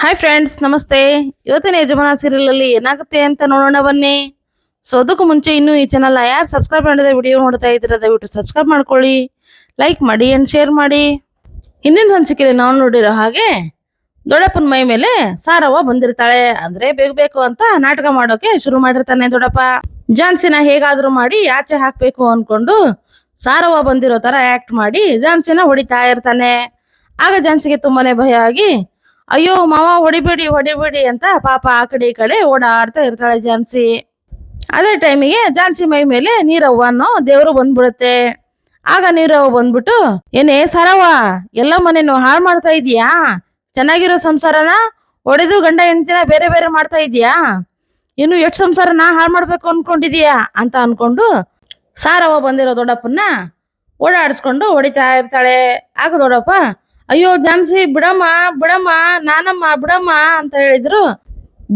Hi friends ನಮಸ್ತೆ. ಇವತ್ತಿನ ಯಜಮಾನ ಸೀರಿಯಲ್ ಅಲ್ಲಿ ಏನಾಗುತ್ತೆ ಅಂತ ನೋಡೋಣ ಬನ್ನಿ. ಸೊ ಅದಕ್ಕೂ ಮುಂಚೆ ಇನ್ನೂ ಈ ಚಾನಲ್ನ ಯಾರು ಸಬ್ಸ್ಕ್ರೈಬ್ ಮಾಡಿದ್ರೆ ವಿಡಿಯೋ ನೋಡ್ತಾ ಇದ್ರೆ ದಯವಿಟ್ಟು ಸಬ್ಸ್ಕ್ರೈಬ್ ಮಾಡ್ಕೊಳ್ಳಿ. ಲೈಕ್ ಮಾಡಿ ಆ್ಯಂಡ್ ಶೇರ್ ಮಾಡಿ. ಹಿಂದಿನ ಸಂಚಿಕೆಯಲ್ಲಿ ನಾವು ನೋಡಿರೋ ಹಾಗೆ ದೊಡ್ಡಪ್ಪನ ಮೈ ಮೇಲೆ ಸಾರವ್ವ ಬಂದಿರ್ತಾಳೆ. ಅಂದ್ರೆ ಬೇಕು ಬೇಕು ಅಂತ ನಾಟಕ ಮಾಡೋಕೆ ಶುರು ಮಾಡಿರ್ತಾನೆ ದೊಡ್ಡಪ್ಪ. ಜಾನ್ಸಿನ ಹೇಗಾದರೂ ಮಾಡಿ ಆಚೆ ಹಾಕ್ಬೇಕು ಅನ್ಕೊಂಡು ಸಾರವ್ವ ಬಂದಿರೋ ತರ ಆಕ್ಟ್ ಮಾಡಿ ಜಾನ್ಸಿನ ಹೊಡಿತಾ ಇರ್ತಾನೆ. ಆಗ ಜಾನ್ಸಿಗೆ ತುಂಬಾನೇ ಭಯ ಆಗಿ ಅಯ್ಯೋ, ಮಾವ ಹೊಡಿಬೇಡಿ ಹೊಡಿಬೇಡಿ ಅಂತ ಪಾಪ ಆ ಕಡೆ ಈ ಕಡೆ ಓಡಾಡ್ತಾ ಇರ್ತಾಳೆ ಝಾನ್ಸಿ ಅದೇ ಟೈಮಿಗೆ ಝಾನ್ಸಿ ಮೈ ಮೇಲೆ ನೀರವ್ವ ಅನ್ನೋ ದೇವರು ಬಂದ್ಬಿಡುತ್ತೆ. ಆಗ ನೀರವ್ವ ಬಂದ್ಬಿಟ್ಟು, ಏನೇ ಸರವ್ವ, ಎಲ್ಲ ಮನೇನು ಹಾಳು ಮಾಡ್ತಾ ಇದೀಯಾ ಚೆನ್ನಾಗಿರೋ ಸಂಸಾರನ ಒಡೆದು ಗಂಡ ಹೆಂಡತಿನ ಬೇರೆ ಬೇರೆ ಮಾಡ್ತಾ ಇದೀಯಾ ಇನ್ನು ಎಷ್ಟು ಸಂಸಾರನ ಹಾಳು ಮಾಡ್ಬೇಕು ಅನ್ಕೊಂಡಿದೀಯಾ ಅಂತ ಅನ್ಕೊಂಡು ಸಾರವ್ವ ಬಂದಿರೋ ದೊಡ್ಡಪ್ಪನ್ನ ಓಡಾಡಿಸ್ಕೊಂಡು ಹೊಡಿತಾ ಇರ್ತಾಳೆ. ಆಗ ದೊಡ್ಡಪ್ಪ ಅಯ್ಯೋ ಝಾನ್ಸಿ ಬಿಡಮ್ಮ ಬಿಡಮ್ಮ, ನಾನಮ್ಮ, ಬಿಡಮ್ಮ ಅಂತ ಹೇಳಿದ್ರು.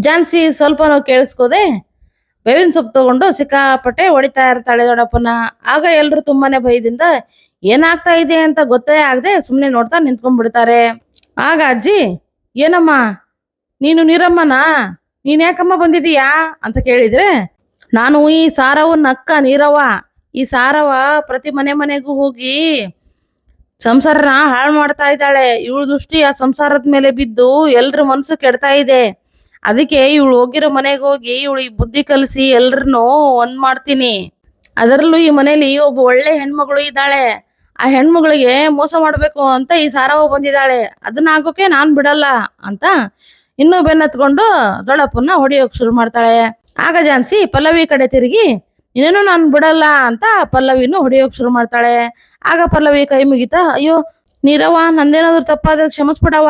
ಝಾನ್ಸಿ ನಾವು ಕೇಳಿಸ್ಕೋದೆ. ಬೇವಿನ ಸೊಪ್ಪು ತಗೊಂಡು ಸಿಕ್ಕಾಪಟ್ಟೆ ಹೊಡಿತಾ ಇರ್ತಾಳೆ ದೊಡ್ಡಪ್ಪನ. ಆಗ ಎಲ್ರು ತುಂಬಾನೇ ಭಯದಿಂದ, ಏನಾಗ್ತಾ ಇದೆ ಅಂತ ಗೊತ್ತೇ ಆಗದೆ ಸುಮ್ಮನೆ ನೋಡ್ತಾ ನಿಂತ್ಕೊಂಡ್ಬಿಡ್ತಾರೆ. ಆಗ ಅಜ್ಜಿ, ಏನಮ್ಮ, ನೀನು ನೀರಮ್ಮನ? ನೀನ್ ಯಾಕಮ್ಮ ಬಂದಿದೀಯಾ? ಅಂತ ಕೇಳಿದ್ರೆ, ನಾನು ಈ ಸಾರವನ್ನ ಅಕ್ಕ ನೀರವ್ವ. ಈ ಸಾರವ ಪ್ರತಿ ಮನೆ ಮನೆಗೂ ಹೋಗಿ ಸಂಸಾರನ ಹಾಳು ಮಾಡ್ತಾ ಇದ್ದಾಳೆ. ಇವಳ ದೃಷ್ಟಿ ಆ ಸಂಸಾರದ ಮೇಲೆ ಬಿದ್ದು ಎಲ್ರ ಮನ್ಸು ಕೆಡ್ತಾ ಇದೆ. ಅದಕ್ಕೆ ಇವಳು ಹೋಗಿರೋ ಮನೆಗೆ ಹೋಗಿ ಇವಳು ಈ ಬುದ್ಧಿ ಕಲಿಸಿ ಎಲ್ರನ್ನೂ ಒಂದ್ ಮಾಡ್ತೀನಿ. ಅದರಲ್ಲೂ ಈ ಮನೇಲಿ ಒಬ್ಬ ಒಳ್ಳೆ ಹೆಣ್ಮಗಳು ಇದ್ದಾಳೆ. ಆ ಹೆಣ್ಮಗಳಿಗೆ ಮೋಸ ಮಾಡ್ಬೇಕು ಅಂತ ಈ ಸಾರವ ಬಂದಿದ್ದಾಳೆ. ಅದನ್ನ ಆಗೋಕೆ ನಾನ್ ಬಿಡಲ್ಲ ಅಂತ ಇನ್ನೂ ಬೆನ್ನತ್ಕೊಂಡು ದೊಡ್ಡಪ್ಪನ್ನ ಹೊಡಿಯೋಕ್ ಶುರು ಮಾಡ್ತಾಳೆ. ಆಗ ಜಾನ್ಸಿ ಪಲ್ಲವಿ ಕಡೆ ತಿರುಗಿ ಇನ್ನೇನು ನಾನು ಬಿಡಲ್ಲ ಅಂತ ಪಲ್ಲವಿನೂ ಹೊಡಿಯೋಕ್ ಶುರು ಮಾಡ್ತಾಳೆ. ಆಗ ಪಲ್ಲವಿ ಕೈ ಮುಗಿತಾ, ಅಯ್ಯೋ, ನೀರವ್ವ, ನಂದೇನಾದ್ರು ತಪ್ಪಾದ್ರೆ ಕ್ಷಮಿಸ್ಬಿಡವ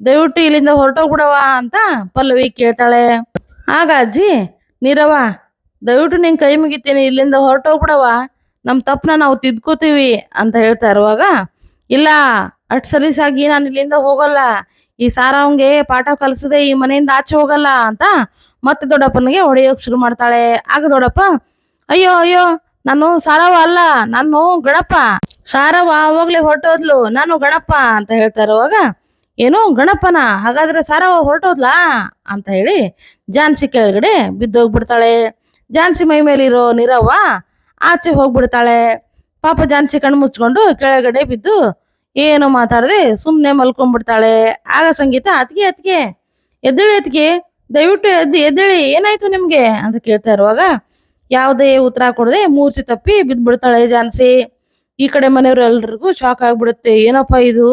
ದಯವಿಟ್ಟು ಇಲ್ಲಿಂದ ಹೊರಟೋಗ್ಬಿಡವ ಅಂತ ಪಲ್ಲವಿ ಕೇಳ್ತಾಳೆ. ಆಗ ಅಜ್ಜಿ, ನೀರವ್ವ, ದಯವಿಟ್ಟು ನಿನ್ ಕೈ ಮುಗಿತೀನಿ, ಇಲ್ಲಿಂದ ಹೊರಟೋಗ್ಬಿಡವ ನಮ್ ತಪ್ಪನ ನಾವು ತಿದ್ಕೋತೀವಿ ಅಂತ ಹೇಳ್ತಾ ಇರುವಾಗ, ಇಲ್ಲ ಅಟ್ ಸಲೀಸಾಗಿ ನಾನು ಇಲ್ಲಿಂದ ಹೋಗಲ್ಲ. ಈ ಸಾರವಂಗೆ ಪಾಠ ಕಲಿಸದೆ ಈ ಮನೆಯಿಂದ ಆಚೆ ಹೋಗಲ್ಲ ಅಂತ ಮತ್ತೆ ದೊಡ್ಡಪ್ಪನಿಗೆ ಹೊಡೆಯೋಕ್ ಶುರು ಮಾಡ್ತಾಳೆ. ಆಗ ದೊಡ್ಡಪ್ಪ ಅಯ್ಯೋ ಅಯ್ಯೋ, ನಾನು ಸಾರವ ಅಲ್ಲ, ನಾನು ಗಣಪ. ಸಾರವ ಅವಾಗ್ಲೇ ಹೊರಟೋದ್ಲು, ನಾನು ಗಣಪ ಅಂತ ಹೇಳ್ತಾ ಇರುವಾಗ, ಏನು ಗಣಪನ, ಹಾಗಾದ್ರೆ ಸಾರವ ಹೊರಟೋದ್ಲಾ ಅಂತ ಹೇಳಿ ಜಾನ್ಸಿ ಕೆಳಗಡೆ ಬಿದ್ದೋಗ್ಬಿಡ್ತಾಳೆ. ಜಾನ್ಸಿ ಮೈ ಮೇಲಿರೋ ನೀರವ್ವ ಆಚೆ ಹೋಗ್ಬಿಡ್ತಾಳೆ. ಪಾಪ ಜಾನ್ಸಿ ಕಣ್ಣು ಮುಚ್ಕೊಂಡು ಕೆಳಗಡೆ ಬಿದ್ದು ಏನು ಮಾತಾಡದೆ ಸುಮ್ಮನೆ ಮಲ್ಕೊಂಡ್ಬಿಡ್ತಾಳೆ. ಆಗ ಸಂಗೀತ ಅತ್ಗೆ ಅತ್ಗೆ ಎದ್ದೇಳಿ ಅತ್ಗೆ ದಯವಿಟ್ಟು ಎದ್ದು, ಎದ್ದೇಳಿ, ಏನಾಯ್ತು ನಿಮ್ಗೆ? ಅಂತ ಕೇಳ್ತಾ ಇರುವಾಗ ಯಾವುದೇ ಉತ್ತರ ಕೊಡದೆ ಮೂರ್ತಿ ತಪ್ಪಿ ಬಿದ್ದ್ಬಿಡ್ತಾಳೆ ಜಾನ್ಸಿ. ಈ ಕಡೆ ಮನೆಯವರೆಲ್ಲರಿಗೂ ಶಾಕ್ ಆಗ್ಬಿಡುತ್ತೆ. ಏನಪ್ಪ ಇದು?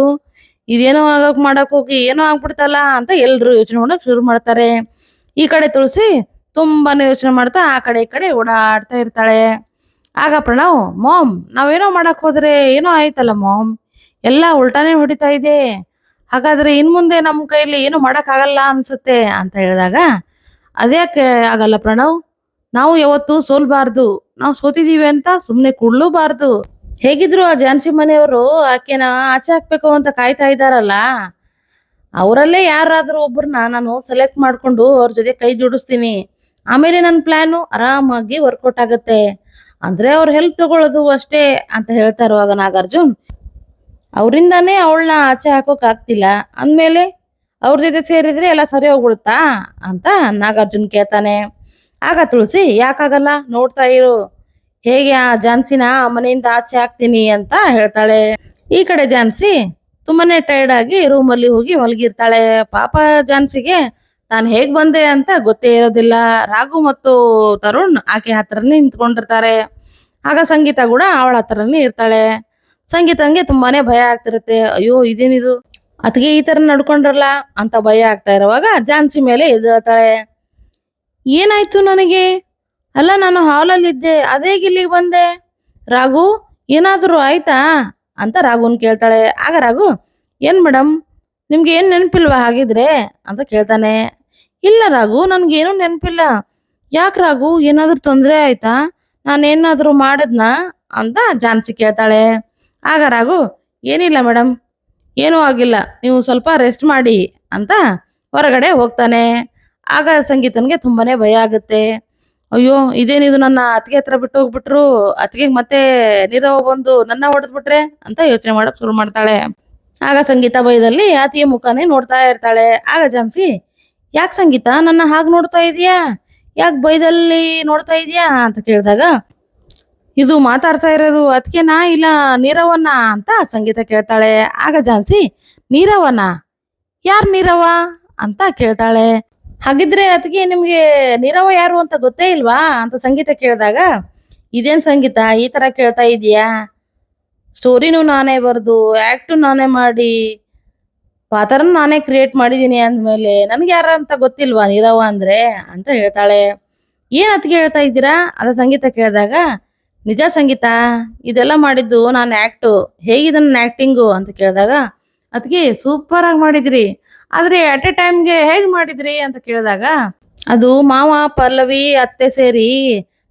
ಇದೇನೋ ಆಗಕ್ ಮಾಡಕ್ ಹೋಗಿ, ಏನೋ ಆಗ್ಬಿಡ್ತಲ್ಲ ಅಂತ ಎಲ್ರು ಯೋಚನೆ ಮಾಡಕ್ ಶುರು ಮಾಡ್ತಾರೆ. ಈ ಕಡೆ ತುಳಸಿ ತುಂಬಾನೇ ಯೋಚನೆ ಮಾಡ್ತಾ ಆ ಕಡೆ ಈ ಕಡೆ ಓಡಾಡ್ತಾ ಇರ್ತಾಳೆ. ಆಗ ಪ್ರಣವ್, ಮಾಮ್, ನಾವೇನೋ ಮಾಡಕ್ ಹೋದ್ರೆ ಏನೋ ಆಯ್ತಲ್ಲ ಮಾಮ್? ಎಲ್ಲ ಉಲ್ಟಾನೇ ಹೊಡಿತಾ ಇದೆ. ಹಾಗಾದ್ರೆ ಇನ್ ಮುಂದೆ ನಮ್ಮ ಕೈಯಲ್ಲಿ ಏನು ಮಾಡಕ್ ಆಗಲ್ಲ ಅನ್ಸುತ್ತೆ? ಅಂತ ಹೇಳಿದಾಗ, ಅದ್ಯಾಕೆ ಆಗಲ್ಲ ಪ್ರಣವ್? ನಾವು ಯಾವತ್ತು ಸೋಲ್ಬಾರ್ದು. ನಾವು ಸೋತಿದೀವಿ ಅಂತ ಸುಮ್ಮನೆ ಕುಡ್ಲೂಬಾರ್ದು ಹೇಗಿದ್ರು ಆ ಝಾನ್ಸಿ ಮನೆಯವರು ಆಕೆನ ಆಚೆ ಹಾಕ್ಬೇಕು ಅಂತ ಕಾಯ್ತಾ ಇದ್ದಾರಲ್ಲ? ಅವರಲ್ಲೇ ಯಾರಾದ್ರೂ ಒಬ್ಬರನ್ನ ನಾನು ಸೆಲೆಕ್ಟ್ ಮಾಡ್ಕೊಂಡು ಅವ್ರ ಜೊತೆ ಕೈ ಜೋಡಿಸ್ತೀನಿ. ಆಮೇಲೆ ನನ್ನ ಪ್ಲ್ಯಾನು ಆರಾಮಾಗಿ ವರ್ಕೌಟ್ ಆಗುತ್ತೆ. ಅಂದ್ರೆ ಅವ್ರ ಹೆಲ್ಪ್ ತಗೊಳ್ಳೋದು ಅಷ್ಟೇ ಅಂತ ಹೇಳ್ತಾ ನಾಗಾರ್ಜುನ್, ಅವರಿಂದಾನೇ ಅವಳನ್ನ ಆಚೆ ಹಾಕೋಕ್ಕಾಗ್ತಿಲ್ಲ ಅಂದ್ಮೇಲೆ ಅವ್ರ ಜೊತೆ ಸೇರಿದ್ರೆ ಎಲ್ಲ ಸರಿ ಹೋಗ್ಬಿಡುತ್ತಾ? ಅಂತ ನಾಗಾರ್ಜುನ್ ಕೇಳ್ತಾನೆ. ಆಗ ತುಳಸಿ, ಯಾಕಾಗಲ್ಲ? ನೋಡ್ತಾ ಇರು. ಹೇಗೆ ಆ ಜಾನ್ಸಿನ ಮನೆಯಿಂದ ಆಚೆ ಹಾಕ್ತೀನಿ ಅಂತ ಹೇಳ್ತಾಳೆ. ಈ ಕಡೆ ಜಾನ್ಸಿ ತುಂಬಾನೇ ಟೈರ್ಡ್ ಆಗಿ ರೂಮಲ್ಲಿ ಹೋಗಿ ಮಲಗಿರ್ತಾಳೆ. ಪಾಪ ಜಾನ್ಸಿಗೆ ನಾನು ಹೇಗ್ ಬಂದೆ ಅಂತ ಗೊತ್ತೇ ಇರೋದಿಲ್ಲ. ರಾಘು ಮತ್ತು ತರುಣ್ ಆಕೆ ಹತ್ರನೇ ನಿಂತ್ಕೊಂಡಿರ್ತಾರೆ. ಆಗ ಸಂಗೀತ ಕೂಡ ಅವಳ ಹತ್ರನೇ ಇರ್ತಾಳೆ. ಸಂಗೀತಂಗೆ ತುಂಬಾನೇ ಭಯ ಆಗ್ತಿರುತ್ತೆ. ಅಯ್ಯೋ, ಇದೇನಿದು? ಅತ್ಗೆ ಈ ತರ ನಡ್ಕೊಂಡ್ರಲ್ಲ ಅಂತ ಭಯ ಆಗ್ತಾ ಇರುವಾಗ ಜಾನ್ಸಿ ಮೇಲೆ ಎದ್ದೇಳ್ತಾಳೆ. ಏನಾಯ್ತು ನನಗೆ? ಅಲ್ಲ, ನಾನು ಹಾಲಲ್ಲಿದ್ದೆ ಅದೇ ಇಲ್ಲಿಗೆ ಬಂದೆ. ರಾಘು, ಏನಾದರೂ ಆಯ್ತಾ? ಅಂತ ರಾಘುನ್ ಕೇಳ್ತಾಳೆ. ಆಗ ರಾಘು, ಏನ್ ಮೇಡಮ್ ನಿಮ್ಗೆ ಏನ್ ನೆನಪಿಲ್ವಾ ಹಾಗಿದ್ರೆ? ಅಂತ ಕೇಳ್ತಾನೆ. ಇಲ್ಲ ರಾಘು, ನನಗೇನು ನೆನಪಿಲ್ಲ. ಯಾಕೆ ರಾಘು, ಏನಾದರೂ ತೊಂದರೆ ಆಯ್ತಾ? ನಾನೇನಾದರೂ ಮಾಡಿದ್ನಾ? ಅಂತ ಜಾನ್ಸಿ ಕೇಳ್ತಾಳೆ. ಆಗ ರಾಘು, ಏನಿಲ್ಲ ಮೇಡಮ್ ಏನೂ ಆಗಿಲ್ಲ. ನೀವು ಸ್ವಲ್ಪ ರೆಸ್ಟ್ ಮಾಡಿ ಅಂತ ಹೊರಗಡೆ ಹೋಗ್ತಾನೆ. ಆಗ ಸಂಗೀತನಿಗೆ ತುಂಬಾನೇ ಭಯ ಆಗುತ್ತೆ. ಅಯ್ಯೋ, ಇದೇನಿದು ನನ್ನ ಅತ್ತಿಗೆ ಹತ್ರ ಬಿಟ್ಟು ಹೋಗ್ಬಿಟ್ರು, ಅತ್ತಿಗೆ ಮತ್ತೆ ನೀರವ್ ಬಂದು ನನ್ನ ಹೊಡೆದ್ಬಿಟ್ರೆ ಅಂತ ಯೋಚನೆ ಮಾಡಕ್ ಶುರು ಮಾಡ್ತಾಳೆ. ಆಗ ಸಂಗೀತ ಭಯದಲ್ಲಿ ಆತಿಯ ಮುಖನೇ ನೋಡ್ತಾ ಇರ್ತಾಳೆ. ಆಗ ಜಾನ್ಸಿ, ಯಾಕೆ ಸಂಗೀತ, ನನ್ನ ಹಾಗೆ ನೋಡ್ತಾ ಇದೀಯಾ? ಯಾಕೆ ಭಯದಲ್ಲಿ ನೋಡ್ತಾ ಇದೀಯಾ? ಅಂತ ಕೇಳಿದಾಗ, ಇದು ಮಾತಾಡ್ತಾ ಇರೋದು ಅದಕ್ಕೆನಾ ಇಲ್ಲ ನೀರವನ್ನ ಅಂತ ಸಂಗೀತ ಕೇಳ್ತಾಳೆ. ಆಗ ಜಾನ್ಸಿ ನೀರವನ ಯಾರು ನೀರವ ಅಂತ ಕೇಳ್ತಾಳೆ. ಹಾಗಿದ್ರೆ ಅದಕ್ಕೆ ನಿಮಗೆ ನೀರವ ಯಾರು ಅಂತ ಗೊತ್ತೇ ಇಲ್ವಾ? ಅಂತ ಸಂಗೀತ ಕೇಳಿದಾಗ, ಇದೇನು ಸಂಗೀತ? ಈ ತರ ಕೇಳ್ತಾ ಇದೀಯಾ ಸ್ಟೋರಿನೂ ನಾನೇ ಬರೆದು ಆ್ಯಕ್ಟು ನಾನೇ ಮಾಡಿ, ಪಾತ್ರನ ನಾನೇ ಕ್ರಿಯೇಟ್ ಮಾಡಿದ್ದೀನಿ ಅಂದ್ಮೇಲೆ ನನಗೆ ಯಾರ ಅಂತ ಗೊತ್ತಿಲ್ವಾ ನೀರವ ಅಂದ್ರೆ? ಅಂತ ಹೇಳ್ತಾಳೆ. ಏನ್ ಅದಕ್ಕೆ ಹೇಳ್ತಾ ಇದ್ದೀರಾ? ಅದು ಸಂಗೀತ ಕೇಳಿದಾಗ, ನಿಜ ಸಂಗೀತ, ಇದೆಲ್ಲ ಮಾಡಿದ್ದು ನಾನು ಆ್ಯಕ್ಟು ಹೇಗಿದೆ ನನ್ನ ಆಕ್ಟಿಂಗು? ಅಂತ ಕೇಳಿದಾಗ ಅದಕ್ಕೆ ಸೂಪರ್ ಆಗಿ ಮಾಡಿದ್ರಿ. ಆದ್ರೆ ಅಟ್ ಎ ಟೈಮ್ಗೆ ಹೇಗೆ ಮಾಡಿದ್ರಿ ಅಂತ ಕೇಳಿದಾಗ? ಅದು ಮಾವ, ಪಲ್ಲವಿ, ಅತ್ತೆ ಸೇರಿ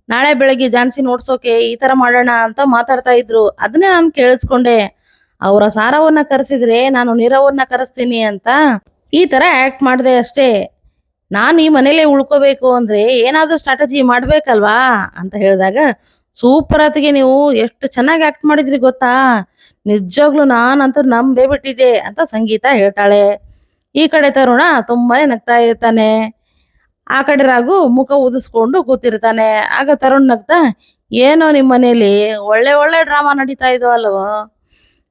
ನಾಳೆ ಬೆಳಗ್ಗೆ ಜಾನ್ಸಿ ನೋಡ್ಸೋಕೆ ಈ ತರ ಮಾಡೋಣ ಅಂತ ಮಾತಾಡ್ತಾ ಇದ್ರು. ಅದನ್ನೇ ನಾನು ಕೇಳಿಸ್ಕೊಂಡೆ. ಅವರ ಸಾರವನ್ನ ಕರೆಸಿದ್ರೆ ನಾನು ನೀರವನ್ನ ಕರೆಸ್ತೀನಿ ಅಂತ ಈ ತರ ಆಕ್ಟ್ ಮಾಡಿದೆ ಅಷ್ಟೇ. ನಾನು ಈ ಮನೇಲೆ ಉಳ್ಕೋಬೇಕು ಅಂದ್ರೆ ಏನಾದ್ರೂ ಸ್ಟ್ರಾಟಜಿ ಮಾಡ್ಬೇಕಲ್ವಾ ಅಂತ ಹೇಳಿದಾಗ, ಸೂಪರ್ ಆತಿಗೆ ನೀವು ಎಷ್ಟು ಚೆನ್ನಾಗಿ ಆಕ್ಟ್ ಮಾಡಿದ್ರಿ ಗೊತ್ತಾ? ನಿಜವಾಗ್ಲೂ ನಾನಂತೂ ನಂಬೇ ಬಿಟ್ಟಿದ್ದೆ ಅಂತ ಸಂಗೀತ ಹೇಳ್ತಾಳೆ. ಈ ಕಡೆ ತರುಣ ತುಂಬಾನೇ ನಗ್ತಾ ಇರ್ತಾನೆ. ಆ ಕಡೆ ರಾಗು ಮುಖ ಉದಿಸ್ಕೊಂಡು ಕೂತಿರ್ತಾನೆ. ಆಗ ತರುಣ್ ನಗ್ತಾ, ಏನೋ ನಿಮ್ಮ ಮನೇಲಿ ಒಳ್ಳೆ ಒಳ್ಳೆ ಡ್ರಾಮಾ ನಡೀತಾ ಇದೋ ಅಲ್ವೋ?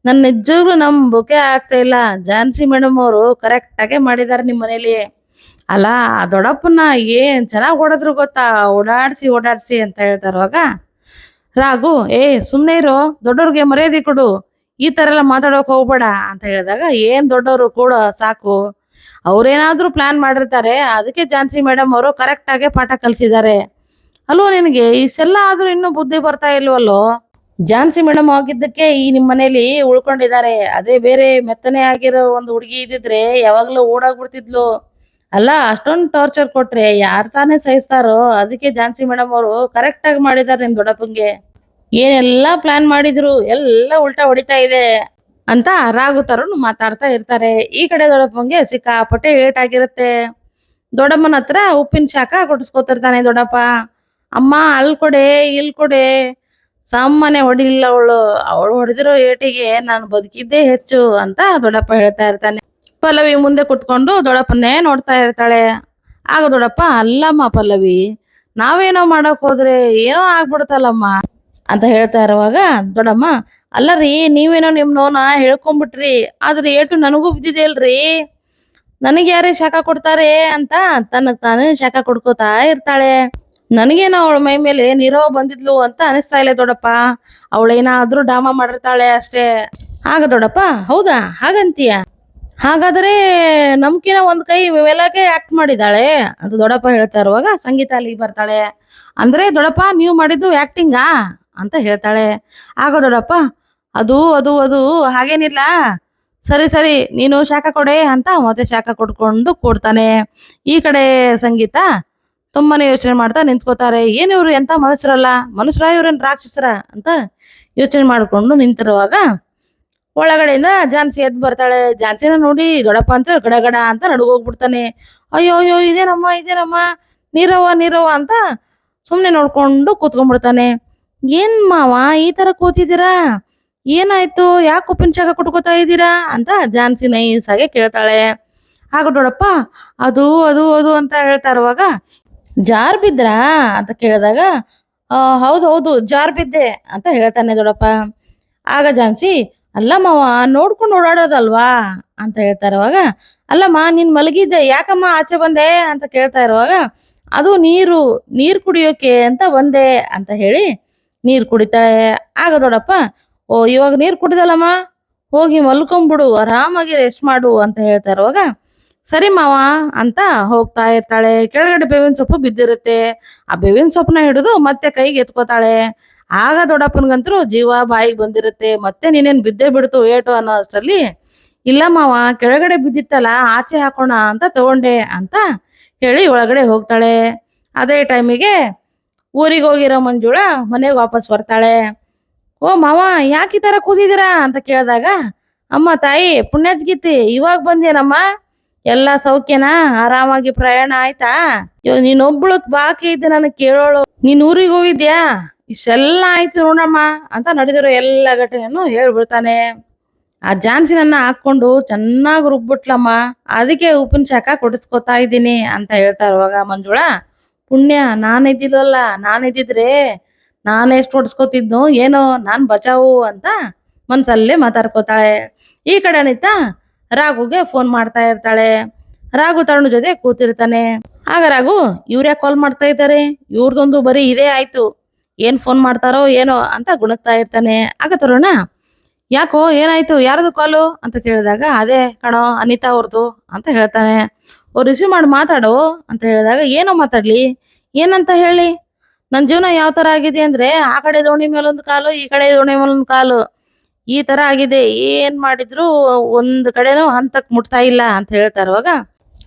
ನನ್ ನಿಜವಾಗ್ಲೂ ನಂಬೋಕೆ ಆಗ್ತಾ ಇಲ್ಲ. ಜಾನ್ಸಿ ಮೇಡಮ್ ಅವರು ಕರೆಕ್ಟ್ ಆಗೇ ಮಾಡಿದಾರೆ ನಿಮ್ಮ ಮನೇಲಿ ಅಲ್ಲ, ಆ ದೊಡ್ಡಪ್ಪನ ಏನ್ ಚೆನ್ನಾಗಿ ಓಡಿದ್ರು ಗೊತ್ತಾ? ಓಡಾಡ್ಸಿ ಓಡಾಡ್ಸಿ ಅಂತ ಹೇಳ್ತಾರವಾಗ ರಾಗು ಏ ಸುಮ್ಮನೆ ಇರೋ. ದೊಡ್ಡವ್ರಿಗೆ ಮರ್ಯಾದೆ ಕೊಡು. ಈ ತರ ಎಲ್ಲ ಮಾತಾಡೋಕೆ ಹೋಗ್ಬೇಡ ಅಂತ ಹೇಳಿದಾಗ ಏನ್ ದೊಡ್ಡವರು ಕೂಡ ಸಾಕು. ಅವರೇನಾದರೂ ಪ್ಲಾನ್ ಮಾಡಿರ್ತಾರೆ. ಅದಕ್ಕೆ ಜಾನ್ಸಿ ಮೇಡಮ್ ಅವರು ಕರೆಕ್ಟ್ ಆಗಿ ಪಾಠ ಕಲಿಸಿದ್ದಾರೆ. ಅಲ್ವೋ ನಿನಗೆ? ಇಷ್ಟೆಲ್ಲ ಆದರೂ ಇನ್ನೂ ಬುದ್ಧಿ ಬರ್ತಾ ಇಲ್ವಲ್ಲೋ? ಜಾನ್ಸಿ ಮೇಡಮ್ ಆಗಿದ್ದಕ್ಕೆ ಈ ನಿಮ್ಮ ಮನೇಲಿ ಉಳ್ಕೊಂಡಿದ್ದಾರೆ. ಅದೇ ಬೇರೆ ಮೆತ್ತನೆ ಆಗಿರೋ ಒಂದು ಹುಡುಗಿ ಇದ್ದಿದ್ರೆ ಯಾವಾಗ್ಲೂ ಓಡಾಗ್ಬಿಡ್ತಿದ್ಲು. ಅಲ್ಲ, ಅಷ್ಟೊಂದು ಟಾರ್ಚರ್ ಕೊಟ್ರೆ ಯಾರ್ ತಾನೇ ಸಹಿಸ್ತಾರೋ? ಅದಕ್ಕೆ ಜಾನ್ಸಿ ಮೇಡಮ್ ಅವರು ಕರೆಕ್ಟ್ ಆಗಿ ಮಾಡಿದ್ದಾರೆ ನಿಮ್ ದೊಡ್ಡಪ್ಪಂಗೆ. ಏನೆಲ್ಲ ಪ್ಲಾನ್ ಮಾಡಿದ್ರು, ಎಲ್ಲ ಉಲ್ಟಾ ಹೊಡಿತಾ ಇದೆ ಅಂತ ರಾಗು ಮಾತಾಡ್ತಾ ಇರ್ತಾರೆ. ಈ ಕಡೆ ದೊಡ್ಡಪ್ಪಂಗೆ ಸಿಕ್ಕಾಪಟ್ಟೆ ಏಟ್ ಆಗಿರುತ್ತೆ. ದೊಡ್ಡಮ್ಮನ ಹತ್ರ ಉಪ್ಪಿನ ಶಾಖ ಕೊಡಿಸ್ಕೊತಿರ್ತಾನೆ ದೊಡ್ಡಪ್ಪ. ಅಮ್ಮ ಅಲ್ಲಿ ಕೊಡೆ ಇಲ್ಲಿ ಕೊಡೆ. ಸಾಮಾನ್ಯ ಹೊಡಿಲಿಲ್ಲ ಅವಳು. ಅವಳು ಹೊಡೆದಿರೋ ಏಟಿಗೆ ನಾನು ಬದುಕಿದ್ದೇ ಹೆಚ್ಚು ಅಂತ ದೊಡ್ಡಪ್ಪ ಹೇಳ್ತಾ ಇರ್ತಾನೆ. ಪಲ್ಲವಿ ಮುಂದೆ ಕುತ್ಕೊಂಡು ದೊಡ್ಡಪ್ಪನ್ನೇ ನೋಡ್ತಾ ಇರ್ತಾಳೆ. ಆಗ ದೊಡ್ಡಪ್ಪ, ಅಲ್ಲಮ್ಮ ಪಲ್ಲವಿ, ನಾವೇನೋ ಮಾಡಕ್ ಹೋದ್ರೆ ಏನೋ ಆಗ್ಬಿಡ್ತಲ್ಲಮ್ಮ ಅಂತ ಹೇಳ್ತಾ ಇರುವಾಗ, ದೊಡ್ಡಮ್ಮ ಅಲ್ಲ ರೀ ನೀವೇನೋ ನಿಮ್ ನೋನ ಹೇಳ್ಕೊಂಬಿಟ್ರಿ, ಆದ್ರೆ ಏಟು ನನಗೂ ಬಿದ್ದಿದೆ ಅಲ್ರಿ ನನಗೆ ಯಾರೇ ಶಾಖ ಕೊಡ್ತಾರೆ ಅಂತ ತನಗ್ ತಾನೇ ಶಾಖ ಕೊಡ್ಕೋತಾ ಇರ್ತಾಳೆ. ನನಗೇನೋ ಅವಳ ಮೈ ಮೇಲೆ ನೀರವ ಬಂದಿದ್ಲು ಅಂತ ಅನಿಸ್ತಾ ಇಲ್ಲ ದೊಡ್ಡಪ್ಪ. ಅವಳೇನಾದ್ರೂ ಡಾಮ ಮಾಡಿರ್ತಾಳೆ ಅಷ್ಟೇ. ಆಗ ದೊಡ್ಡಪ್ಪ, ಹೌದಾ? ಹಾಗಂತೀಯ? ಹಾಗಾದ್ರೆ ನಮ್ಕಿನ ಒಂದ್ ಕೈ ಮೇಲಕ್ಕೆ ಆಕ್ಟ್ ಮಾಡಿದಾಳೆ, ಅಂತ ದೊಡ್ಡಪ್ಪ ಹೇಳ್ತಾ ಇರುವಾಗ ಸಂಗೀತ ಅಲ್ಲಿಗೆ ಬರ್ತಾಳೆ. ಅಂದ್ರೆ ದೊಡ್ಡಪ್ಪ, ನೀವು ಮಾಡಿದ್ದು ಆಕ್ಟಿಂಗಾ ಅಂತ ಹೇಳ್ತಾಳೆ. ಆಗ ಅದು ಅದು ಅದು, ಹಾಗೇನಿಲ್ಲ. ಸರಿ ಸರಿ, ನೀನು ಶಾಖ ಕೊಡೆ ಅಂತ ಮತ್ತೆ ಶಾಖ ಕೊಡ್ಕೊಂಡು ಕೊಡ್ತಾನೆ. ಈ ಕಡೆ ಸಂಗೀತ ತುಂಬಾನೇ ಯೋಚನೆ ಮಾಡ್ತಾ ನಿಂತ್ಕೋತಾರೆ. ಏನ್ ಇವ್ರು, ಎಂತ ಮನುಷ್ಯರಲ್ಲ? ಮನುಷ್ಯರ ಇವ್ರೇನು ರಾಕ್ಷಸರ ಅಂತ ಯೋಚನೆ ಮಾಡ್ಕೊಂಡು ನಿಂತಿರುವಾಗ ಒಳಗಡೆಯಿಂದ ಝಾನ್ಸಿ ಎದ್ದು ಬರ್ತಾಳೆ. ಝಾನ್ಸಿನ ನೋಡಿ, ದೊಡ್ಡಪ್ಪ ಅಂತ ಗಡಗಡ ಅಂತ ನಡುಗೋಗ್ಬಿಡ್ತಾನೆ ಅಯ್ಯೋ ಅಯ್ಯೋ, ಇದೇನಮ್ಮ ಇದೇನಮ್ಮ? ನೀರವ್ವ ನೀರವ್ವ ಅಂತ ಸುಮ್ಮನೆ ನೋಡ್ಕೊಂಡು ಕೂತ್ಕೊಂಡ್ಬಿಡ್ತಾನೆ. ಏನ್ ಮಾವ ಈ ತರ ಕೂತಿದ್ದೀರಾ? ಏನಾಯ್ತು? ಯಾಕೆ ಉಪ್ಪಿನ ಶಾಖ ಕುಟ್ಕೋತಾ ಇದ್ದೀರಾ? ಅಂತ ನೈಸ್ ಆಗಿ ಕೇಳ್ತಾಳೆ. ಆಗ ನೋಡಪ್ಪ, ಅದು ಅದು ಅದು ಅಂತ ಹೇಳ್ತಾ ಇರುವಾಗ, ಜಾರ್ ಬಿದ್ರಾ? ಅಂತ ಕೇಳಿದಾಗ ಹೌದು ಹೌದು, ಜಾರ್ ಬಿದ್ದೆ ಅಂತ ಹೇಳ್ತಾನೆ ದೊಡಪ್ಪ ಆಗ ಜಾನ್ಸಿ, ಅಲ್ಲ ಮಾವ, ನೋಡ್ಕೊಂಡು ಓಡಾಡೋದಲ್ವಾ? ಅಂತ ಹೇಳ್ತಾ ಇರುವಾಗ, ಅಲ್ಲಮ್ಮ, ನೀನ್ ಮಲಗಿದ್ದೆ, ಯಾಕಮ್ಮ ಆಚೆ ಬಂದೆ? ಅಂತ ಕೇಳ್ತಾ ಇರುವಾಗ, ಅದು ನೀರು ನೀರು ಕುಡಿಯೋಕೆ ಅಂತ ಬಂದೆ ಅಂತ ಹೇಳಿ ನೀರ್ ಕುಡಿತಾಳೆ ಆಗ ದೊಡ್ಡಪ್ಪ ಓ, ಇವಾಗ ನೀರು ಕುಡಿದಲ್ಲಮ್ಮ, ಹೋಗಿ ಮಲ್ಕೊಂಬಿಡು, ಆರಾಮಾಗಿ ರೆಸ್ಟ್ ಮಾಡು ಅಂತ ಹೇಳ್ತಾ ಇರುವಾಗ, ಸರಿ ಮಾವ ಅಂತ ಹೋಗ್ತಾ ಇರ್ತಾಳೆ. ಕೆಳಗಡೆ ಬೇವಿನ ಸೊಪ್ಪು ಬಿದ್ದಿರುತ್ತೆ. ಆ ಬೇವಿನ ಸೊಪ್ಪನ್ನ ಹಿಡಿದು ಮತ್ತೆ ಕೈಗೆ ಎತ್ಕೋತಾಳೆ. ಆಗ ದೊಡ್ಡಪ್ಪನ್ಗಂತರೂ ಜೀವ ಬಾಯಿಗೆ ಬಂದಿರುತ್ತೆ. ಮತ್ತೆ ನೀನೇನು ಬಿದ್ದೇ ಬಿಡ್ತು, ಏಟು ಅನ್ನೋ ಅಷ್ಟರಲ್ಲಿ, ಇಲ್ಲ ಮಾವ, ಕೆಳಗಡೆ ಬಿದ್ದಿತ್ತಲ್ಲ, ಆಚೆ ಹಾಕೋಣ ಅಂತ ತಗೊಂಡೆ ಅಂತ ಹೇಳಿ ಒಳಗಡೆ ಹೋಗ್ತಾಳೆ. ಅದೇ ಟೈಮಿಗೆ ಊರಿಗೆ ಹೋಗಿರೋ ಮಂಜುಳ ಮನೆಗೆ ವಾಪಸ್ ಬರ್ತಾಳೆ. ಓ ಮಾವ, ಯಾಕೆ ಈ ಕೂತಿದ್ದೀರಾ? ಅಂತ ಕೇಳಿದಾಗ, ಅಮ್ಮ ತಾಯಿ ಪುಣ್ಯಜ್ಗೀತಿ ಇವಾಗ ಬಂದೇನಮ್ಮ ಎಲ್ಲ ಸೌಖ್ಯನಾ? ಆರಾಮಾಗಿ ಪ್ರಯಾಣ ಆಯ್ತಾ? ಇವಾಗ ನೀನೊಬ್ಳು ಬಾಕಿ ಇದ್ದೆ ನನಗೆ ಕೇಳೋಳು. ನೀನ್ ಊರಿಗೆ ಹೋಗಿದ್ಯಾ? ಇಷ್ಟೆಲ್ಲ ಆಯ್ತು ನೋಡಮ್ಮ, ಅಂತ ನಡೆದಿರೋ ಎಲ್ಲ ಘಟನೆಯನ್ನು ಹೇಳ್ಬಿಡ್ತಾನೆ. ಆ ಜಾನ್ಸಿನನ್ನ ಹಾಕೊಂಡು ಚೆನ್ನಾಗಿ ರುಬ್ಬಿಟ್ಲಮ್ಮ. ಅದಕ್ಕೆ ಉಪ್ಪಿನ ಶಾಖ ಕೊಡಿಸ್ಕೊತಾ ಇದ್ದೀನಿ, ಅಂತ ಹೇಳ್ತಾ ಇರುವಾಗ ಮಂಜುಳಾ ಪುಣ್ಯ, ನಾನು ಇದ್ದಿಲ್ವಲ್ಲ ನಾನು ಇದ್ದಿದ್ರೆ ನಾನು ಎಷ್ಟು ಹೊಡ್ಸ್ಕೊತಿದ್ನು ಏನೋ ನಾನು ಬಚಾವು ಅಂತ ಮನ್ಸಲ್ಲೇ ಮಾತಾಡ್ಕೋತಾಳೆ. ಈ ಕಡೆ ಅನಿತಾ ರಾಘುಗೆ ಫೋನ್ ಮಾಡ್ತಾ ಇರ್ತಾಳೆ. ರಾಘು ತರುಣ್ ಜೊತೆ ಕೂತಿರ್ತಾನೆ. ಆಗ ರಾಘು ಇವ್ರ್ಯಾ ಕಾಲ್ ಮಾಡ್ತಾ ಇದ್ದಾರೆ? ಇವ್ರದೊಂದು ಬರೀ ಇದೇ ಆಯ್ತು. ಏನ್ ಫೋನ್ ಮಾಡ್ತಾರೋ ಏನೋ ಅಂತ ಗುಣಗ್ತಾ ಇರ್ತಾನೆ. ಆಗ ತರೋಣ, ಯಾಕೋ ಏನಾಯ್ತು? ಯಾರದು ಕಾಲು ಅಂತ ಕೇಳಿದಾಗ, ಅದೇ ಕಣೋ, ಅನಿತಾ ಅವ್ರದು ಅಂತ ಹೇಳ್ತಾನೆ. ರಿಸೀವ್ ಮಾಡಿ ಮಾತಾಡು ಅಂತ ಹೇಳಿದಾಗ, ಏನೋ ಮಾತಾಡ್ಲಿ? ಏನಂತ ಹೇಳಿ? ನನ್ನ ಜೀವನ ಯಾವ ತರ ಆಗಿದೆ ಅಂದ್ರೆ, ಆ ಕಡೆ ದೋಣಿ ಮೇಲೊಂದು ಕಾಲು, ಈ ಕಡೆ ದೋಣಿ ಮೇಲೊಂದು ಕಾಲು. ಈ ತರ ಆಗಿದೆ. ಏನ್ ಮಾಡಿದ್ರು ಒಂದ್ ಕಡೆನೂ ಹಂತಕ್ ಮುಟ್ತಾ ಇಲ್ಲ ಅಂತ ಹೇಳ್ತಾ ಇರುವಾಗ,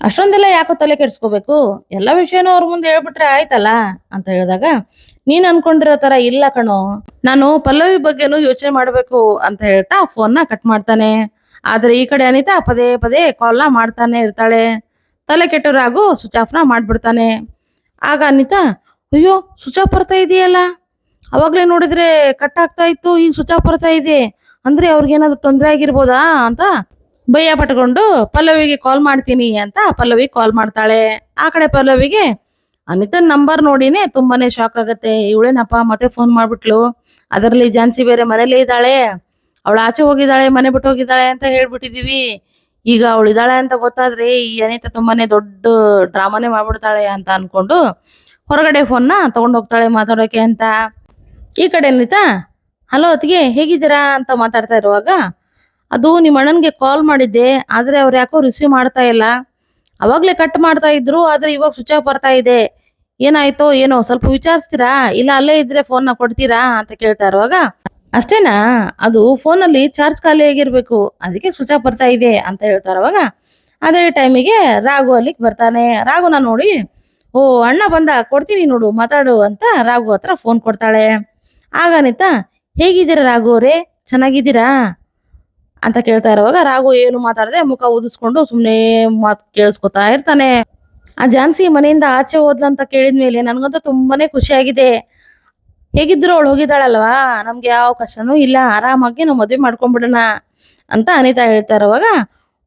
ಅಷ್ಟೊಂದೆಲ್ಲ ಯಾಕೋ ತಲೆ ಕೆಡಿಸ್ಕೋಬೇಕು? ಎಲ್ಲ ವಿಷಯನೂ ಅವ್ರ ಮುಂದೆ ಹೇಳ್ಬಿಟ್ರೆ ಆಯ್ತಲ್ಲ? ಅಂತ ಹೇಳಿದಾಗ, ನೀನ್ ಅನ್ಕೊಂಡಿರೋ ತರ ಇಲ್ಲ ಕಣೋ. ನಾನು ಪಲ್ಲವಿ ಬಗ್ಗೆನೂ ಯೋಚನೆ ಮಾಡಬೇಕು ಅಂತ ಹೇಳ್ತಾ ಫೋನ್ನ ಕಟ್ ಮಾಡ್ತಾನೆ. ಆದ್ರೆ ಈ ಕಡೆ ಅನಿತಾ ಪದೇ ಪದೇ ಕಾಲ್ನ ಮಾಡ್ತಾನೆ ಇರ್ತಾಳೆ. ತಲೆ ಕೆಟ್ಟವರಾಗು ಸ್ವಿಚ್ ಆಫ್ನ ಮಾಡ್ಬಿಡ್ತಾನೆ. ಆಗ ಅನಿತಾ, ಅಯ್ಯೋ ಸ್ವಿಚ್ ಆಫ್ ಬರ್ತಾ ಇದೆಯಲ್ಲ? ಅವಾಗ್ಲೇ ನೋಡಿದ್ರೆ ಕಟ್ ಆಗ್ತಾ ಇತ್ತು, ಈಗ ಸ್ವಿಚ್ ಆಫ್ ಬರ್ತಾ ಇದೆ. ಅಂದ್ರೆ ಅವ್ರಿಗೇನಾದ್ರು ತೊಂದರೆ ಆಗಿರ್ಬೋದಾ ಅಂತ ಭಯ ಪಟ್ಕೊಂಡು ಪಲ್ಲವಿಗೆ ಕಾಲ್ ಮಾಡ್ತೀನಿ ಅಂತ ಪಲ್ಲವಿ ಕಾಲ್ ಮಾಡ್ತಾಳೆ. ಆ ಕಡೆ ಪಲ್ಲವಿಗೆ ಅನಿತನ್ ನಂಬರ್ ನೋಡಿನೇ ತುಂಬಾನೇ ಶಾಕ್ ಆಗುತ್ತೆ. ಇವಳೇನಪ್ಪ ಮತ್ತೆ ಫೋನ್ ಮಾಡ್ಬಿಟ್ಲು? ಅದರಲ್ಲಿ ಜಾನ್ಸಿ ಬೇರೆ ಮನೇಲೇ ಇದ್ದಾಳೆ. ಅವಳು ಆಚೆ ಹೋಗಿದ್ದಾಳೆ, ಮನೆ ಬಿಟ್ಟು ಹೋಗಿದ್ದಾಳೆ ಅಂತ ಹೇಳ್ಬಿಟ್ಟಿದೀವಿ. ಈಗ ಅವಳು ಇದ್ದಾಳೆ ಅಂತ ಗೊತ್ತಾದ್ರೆ ಈ ಅನಿತಾ ತುಂಬಾನೇ ದೊಡ್ಡ ಡ್ರಾಮಾನೇ ಮಾಡ್ಬಿಡ್ತಾಳೆ ಅಂತ ಅನ್ಕೊಂಡು ಹೊರಗಡೆ ಫೋನ್ನ ತಗೊಂಡು ಹೋಗ್ತಾಳೆ ಮಾತಾಡೋಕೆ ಅಂತ. ಈ ಕಡೆ ಅನಿತಾ, ಹಲೋ ಅತ್ತಿಗೆ, ಹೇಗಿದ್ದೀರಾ? ಅಂತ ಮಾತಾಡ್ತಾ ಇರುವಾಗ, ಅದು ನಿಮ್ಮ ಅಣ್ಣನ್ಗೆ ಕಾಲ್ ಮಾಡಿದ್ದೆ, ಆದ್ರೆ ಅವ್ರು ಯಾಕೋ ರಿಸೀವ್ ಮಾಡ್ತಾ ಇಲ್ಲ. ಅವಾಗ್ಲೇ ಕಟ್ ಮಾಡ್ತಾ ಇದ್ರು, ಆದ್ರೆ ಇವಾಗ ಸ್ವಿಚ್ ಆಫ್ ಬರ್ತಾ ಇದೆ. ಏನಾಯ್ತೋ, ಏನೋ, ಸ್ವಲ್ಪ ವಿಚಾರಿಸ್ತೀರಾ? ಇಲ್ಲ ಅಲ್ಲೇ ಇದ್ರೆ ಫೋನ್ನ ಕೊಡ್ತೀರಾ? ಅಂತ ಕೇಳ್ತಾ ಇರುವಾಗ ಅಷ್ಟೇನಾ? ಅದು ಫೋನಲ್ಲಿ ಚಾರ್ಜ್ ಖಾಲಿ ಆಗಿರ್ಬೇಕು. ಅದಕ್ಕೆ ಸ್ವಿಚ್ ಆಫ್ ಬರ್ತಾ ಇದೆ ಅಂತ ಹೇಳ್ತಾರೆ ಅವಾಗ. ಅದೇ ಟೈಮಿಗೆ ರಾಘು ಅಲ್ಲಿಗೆ ಬರ್ತಾನೆ. ರಾಘುನ ನೋಡಿ, ಓ, ಅಣ್ಣ ಬಂದ, ಕೊಡ್ತೀನಿ ನೋಡು, ಮಾತಾಡು ಅಂತ ರಾಘು ಹತ್ರ ಫೋನ್ ಕೊಡ್ತಾಳೆ. ಆಗ ಅನಿತಾ, ಹೇಗಿದ್ದೀರಾ ರಾಘು ಅವರೇ? ಚೆನ್ನಾಗಿದ್ದೀರಾ? ಅಂತ ಕೇಳ್ತಾ ಇರುವಾಗ ರಾಘು ಏನು ಮಾತಾಡದೆ ಮುಖ ಊದಿಸ್ಕೊಂಡು ಸುಮ್ಮನೆ ಮಾತು ಕೇಳಿಸ್ಕೊತಾ ಇರ್ತಾನೆ. ಆ ಝಾನ್ಸಿ ಮನೆಯಿಂದ ಆಚೆ ಹೋದ್ಲಂತ ಕೇಳಿದ್ಮೇಲೆ ನನಗಂತೂ ತುಂಬಾನೇ ಖುಷಿಯಾಗಿದೆ. ಹೇಗಿದ್ರು ಅವಳು ಹೋಗಿದ್ದಾಳಲ್ವಾ? ನಮ್ಗೆ ಯಾವ ಕಷ್ಟನೂ ಇಲ್ಲ. ಆರಾಮಾಗಿ ನಾವು ಮದುವೆ ಮಾಡ್ಕೊಂಡ್ಬಿಡೋಣ ಅಂತ ಅನಿತಾ ಹೇಳ್ತಾ ಇರುವಾಗ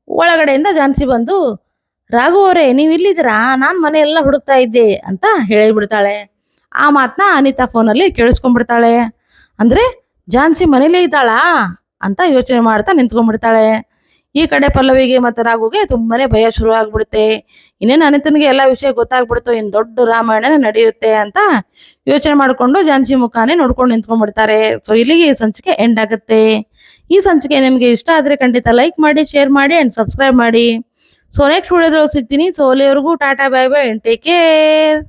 ಒಳಗಡೆಯಿಂದ ಜಾನ್ಸಿ ಬಂದು, ರಾಘು ಅವರೇ, ನೀವು ಇಲ್ಲಿದ್ದೀರಾ? ನಾನು ಮನೆಯೆಲ್ಲ ಹುಡುಕ್ತಾ ಇದ್ದೆ ಅಂತ ಹೇಳಿಬಿಡ್ತಾಳೆ. ಆ ಮಾತನ್ನ ಅನಿತಾ ಫೋನಲ್ಲಿ ಕೇಳಿಸ್ಕೊಂಡ್ಬಿಡ್ತಾಳೆ. ಅಂದ್ರೆ ಝಾನ್ಸಿ ಮನೇಲೇ ಇದ್ದಾಳಾ? ಅಂತ ಯೋಚನೆ ಮಾಡ್ತಾ ನಿಂತ್ಕೊಂಡ್ಬಿಡ್ತಾಳೆ. ಈ ಕಡೆ ಪಲ್ಲವಿಗೆ ಮತ್ತೆ ರಾಘುಗೆ ತುಂಬಾನೇ ಭಯ ಶುರು ಆಗ್ಬಿಡುತ್ತೆ. ಇನ್ನೇನು ಅನಿತನಿಗೆ ಎಲ್ಲ ವಿಷಯ ಗೊತ್ತಾಗ್ಬಿಡ್ತು ಇನ್ ದೊಡ್ಡ ರಾಮಾಯಣ ನಡೆಯುತ್ತೆ ಅಂತ ಯೋಚನೆ ಮಾಡ್ಕೊಂಡು ಜಾನ್ಸಿ ಮುಖಾನೇ ನೋಡ್ಕೊಂಡು ನಿಂತ್ಕೊಂಡ್ಬಿಡ್ತಾರೆ. ಸೊ ಇಲ್ಲಿಗೆ ಈ ಸಂಚಿಕೆ ಎಂಡ್ ಆಗುತ್ತೆ. ಈ ಸಂಚಿಕೆ ನಿಮಗೆ ಇಷ್ಟ ಆದ್ರೆ ಖಂಡಿತ ಲೈಕ್ ಮಾಡಿ ಶೇರ್ ಮಾಡಿ ಅಂಡ್ ಸಬ್ಸ್ಕ್ರೈಬ್ ಮಾಡಿ. ಸೊ ನೆಕ್ಸ್ಟ್ ವಿಡಿಯೋದ್ರೊಳಗೆ ಸಿಗ್ತೀನಿ. ಸೊ ಅಲ್ಲಿವರೆಗೂ tata bye bye take care